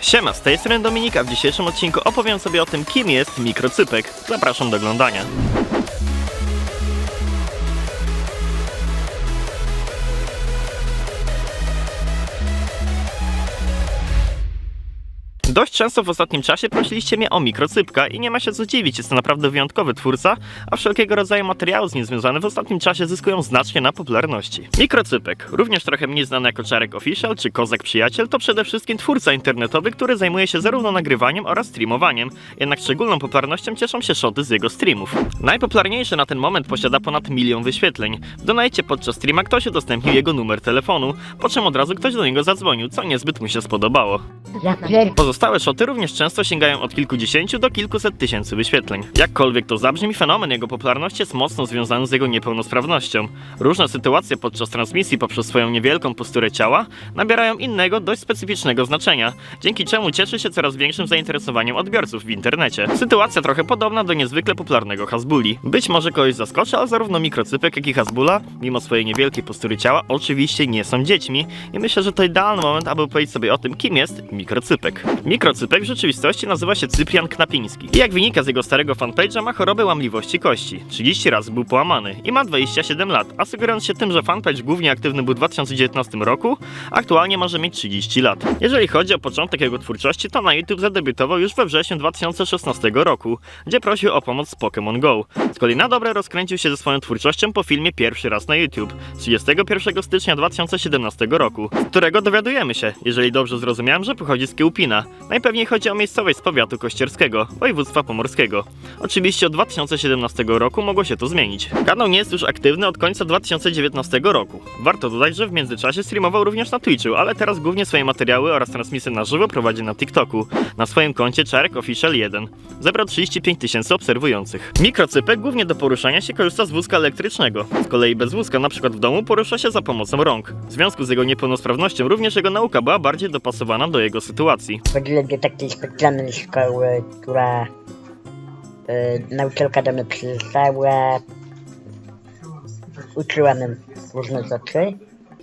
Siema, z tej strony Dominika. W dzisiejszym odcinku opowiem sobie o tym, kim jest mikrocypek. Zapraszam do oglądania. Dość często w ostatnim czasie prosiliście mnie o mikrocypka i nie ma się co dziwić, jest to naprawdę wyjątkowy twórca, a wszelkiego rodzaju materiały z nim związane w ostatnim czasie zyskują znacznie na popularności. Mikrocypek, również trochę mniej znany jako Czarek Official czy Kozak Przyjaciel, to przede wszystkim twórca internetowy, który zajmuje się zarówno nagrywaniem oraz streamowaniem, jednak szczególną popularnością cieszą się shoty z jego streamów. Najpopularniejszy na ten moment posiada ponad milion wyświetleń. W donajcie podczas streama ktoś udostępnił jego numer telefonu, po czym od razu ktoś do niego zadzwonił, co niezbyt mu się spodobało. Pier... Pozostałe szoty również często sięgają od kilkudziesięciu do kilkuset tysięcy wyświetleń. Jakkolwiek to zabrzmi, fenomen jego popularności jest mocno związany z jego niepełnosprawnością. Różne sytuacje podczas transmisji poprzez swoją niewielką posturę ciała nabierają innego, dość specyficznego znaczenia, dzięki czemu cieszy się coraz większym zainteresowaniem odbiorców w internecie. Sytuacja trochę podobna do niezwykle popularnego Hasbuli. Być może kogoś zaskoczy, ale zarówno mikrocypek, jak i Hasbula, mimo swojej niewielkiej postury ciała, oczywiście nie są dziećmi i myślę, że to idealny moment, aby powiedzieć sobie o tym, kim jest mikrocypek. Mikrocypek w rzeczywistości nazywa się Cyprian Knapiński. I jak wynika z jego starego fanpage'a, ma chorobę łamliwości kości. 30 razy był połamany i ma 27 lat, a sugerując się tym, że fanpage głównie aktywny był w 2019 roku, aktualnie może mieć 30 lat. Jeżeli chodzi o początek jego twórczości, to na YouTube zadebiutował już we wrześniu 2016 roku, gdzie prosił o pomoc z Pokémon Go. Z kolei na dobre rozkręcił się ze swoją twórczością po filmie pierwszy raz na YouTube z 31 stycznia 2017 roku, z którego dowiadujemy się, jeżeli dobrze zrozumiałem, że pochodzi z Kiełpina. Najpewniej chodzi o miejscowość z powiatu kościerskiego, województwa pomorskiego. Oczywiście od 2017 roku mogło się to zmienić. Kanał nie jest już aktywny od końca 2019 roku. Warto dodać, że w międzyczasie streamował również na Twitchu, ale teraz głównie swoje materiały oraz transmisje na żywo prowadzi na TikToku. Na swoim koncie Czarek Official 1. Zebrał 35 tysięcy obserwujących. Mikrocypek głównie do poruszania się korzysta z wózka elektrycznego. Z kolei bez wózka, na przykład w domu, porusza się za pomocą rąk. W związku z jego niepełnosprawnością również jego nauka była bardziej dopasowana do jego sytuacji. Chodziłem do takiej specjalnej szkoły, która... y, nauczycielka do mnie przyjeżdżała. Uczyła mnie różne rzeczy.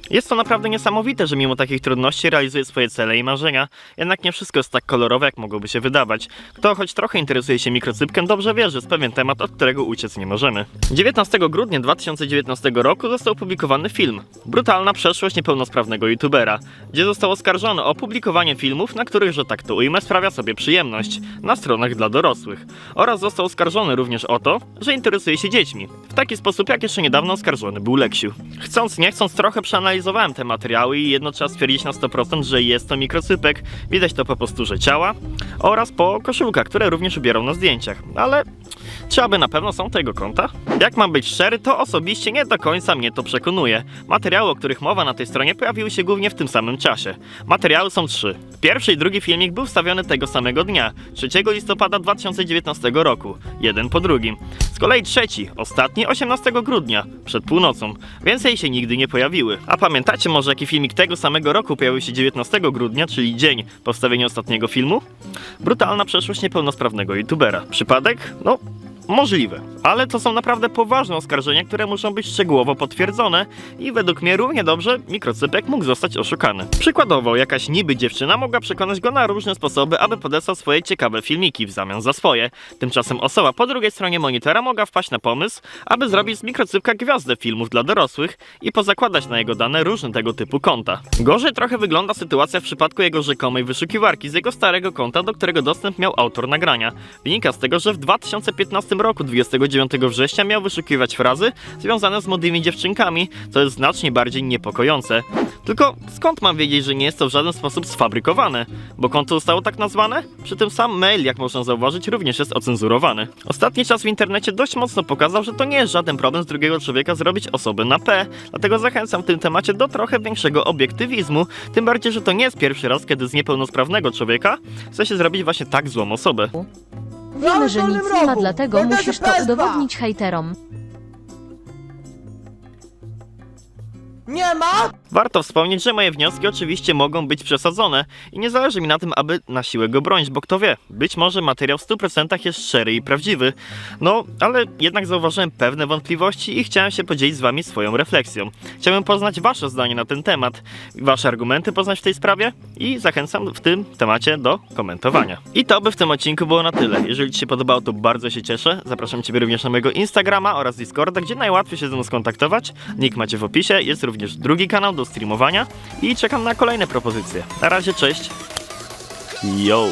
Jest to naprawdę niesamowite, że mimo takich trudności realizuje swoje cele i marzenia, jednak nie wszystko jest tak kolorowe, jak mogłoby się wydawać. Kto choć trochę interesuje się mikrocypkiem, dobrze wie, że jest pewien temat, od którego uciec nie możemy. 19 grudnia 2019 roku został opublikowany film Brutalna przeszłość niepełnosprawnego youtubera, gdzie został oskarżony o publikowanie filmów, na których, że tak to ujmę, sprawia sobie przyjemność, na stronach dla dorosłych. Oraz został oskarżony również o to, że interesuje się dziećmi, w taki sposób jak jeszcze niedawno oskarżony był Leksiu. Chcąc nie chcąc trochę przeanalizowałem te materiały i jedno trzeba stwierdzić na 100%, że jest to mikrocypek. Widać to po posturze ciała oraz po koszulkach, które również ubierał na zdjęciach. Ale czy aby na pewno są to jego konta? Jak mam być szczery, to osobiście nie do końca mnie to przekonuje. Materiały, o których mowa na tej stronie pojawiły się głównie w tym samym czasie. Materiały są trzy. Pierwszy i drugi filmik był wstawiony tego samego dnia, 3 listopada 2019 roku, jeden po drugim. Z kolei trzeci, ostatni 18 grudnia, przed północą. Więcej się nigdy nie pojawiły. A pamiętacie może jaki filmik tego samego roku pojawił się 19 grudnia, czyli dzień po wstawieniu ostatniego filmu? Brutalna przeszłość niepełnosprawnego youtubera. Przypadek? No, Możliwe, ale to są naprawdę poważne oskarżenia, które muszą być szczegółowo potwierdzone i według mnie równie dobrze mikrocypek mógł zostać oszukany. Przykładowo, jakaś niby dziewczyna mogła przekonać go na różne sposoby, aby podesłał swoje ciekawe filmiki w zamian za swoje. Tymczasem osoba po drugiej stronie monitora mogła wpaść na pomysł, aby zrobić z mikrocypka gwiazdę filmów dla dorosłych i pozakładać na jego dane różne tego typu konta. Gorzej trochę wygląda sytuacja w przypadku jego rzekomej wyszukiwarki z jego starego konta, do którego dostęp miał autor nagrania. Wynika z tego, że w 2015 roku, 29 września, miał wyszukiwać frazy związane z młodymi dziewczynkami, co jest znacznie bardziej niepokojące. Tylko skąd mam wiedzieć, że nie jest to w żaden sposób sfabrykowane? Bo konto zostało tak nazwane? Przy tym sam mail, jak można zauważyć, również jest ocenzurowany. Ostatni czas w internecie dość mocno pokazał, że to nie jest żaden problem z drugiego człowieka zrobić osobę na P, dlatego zachęcam w tym temacie do trochę większego obiektywizmu, tym bardziej, że to nie jest pierwszy raz, kiedy z niepełnosprawnego człowieka chce się zrobić właśnie tak złą osobę. Wiemy, że nic nie ma, dlatego musisz to udowodnić hejterom. Nie ma? Warto wspomnieć, że moje wnioski oczywiście mogą być przesadzone i nie zależy mi na tym, aby na siłę go bronić, bo kto wie, być może materiał w 100% jest szczery i prawdziwy. No, ale jednak zauważyłem pewne wątpliwości i chciałem się podzielić z wami swoją refleksją. Chciałbym poznać wasze zdanie na ten temat, wasze argumenty poznać w tej sprawie i zachęcam w tym temacie do komentowania. I to by w tym odcinku było na tyle. Jeżeli ci się podobało, to bardzo się cieszę. Zapraszam ciebie również na mojego Instagrama oraz Discorda, gdzie najłatwiej się ze mną skontaktować. Link macie w opisie, jest również drugi kanał do streamowania i czekam na kolejne propozycje. Na razie, cześć. Yo!